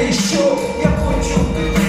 ти я хочу.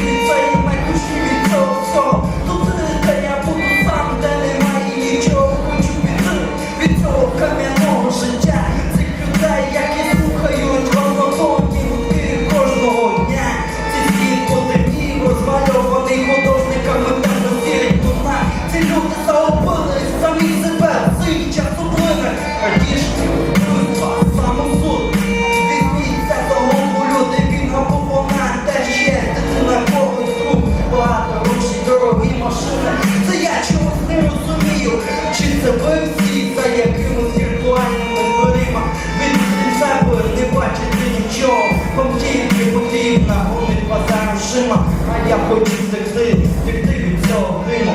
Я хочу втекти, втекти від цього диму.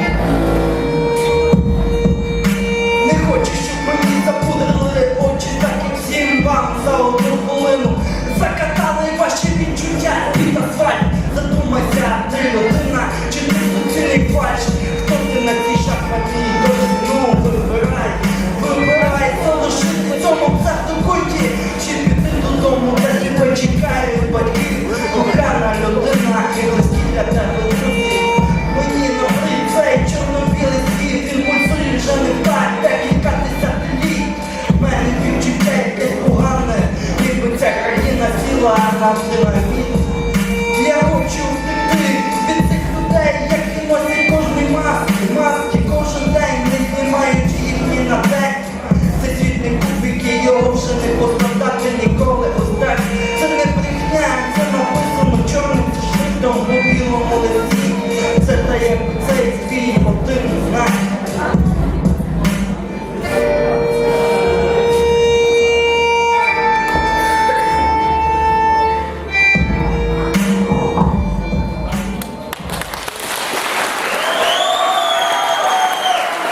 Не хочу, щоб мені запудрили очі, так як всім вам за одну хвилину. Закатали ваші відчуття під асфальт. Задумайся, ти людина, чи ти суцільний фальш? Хто ти на цій шахматній дошці? Ну, вибирай, вибирай, залишити цьому псевдокуті, I'm feeling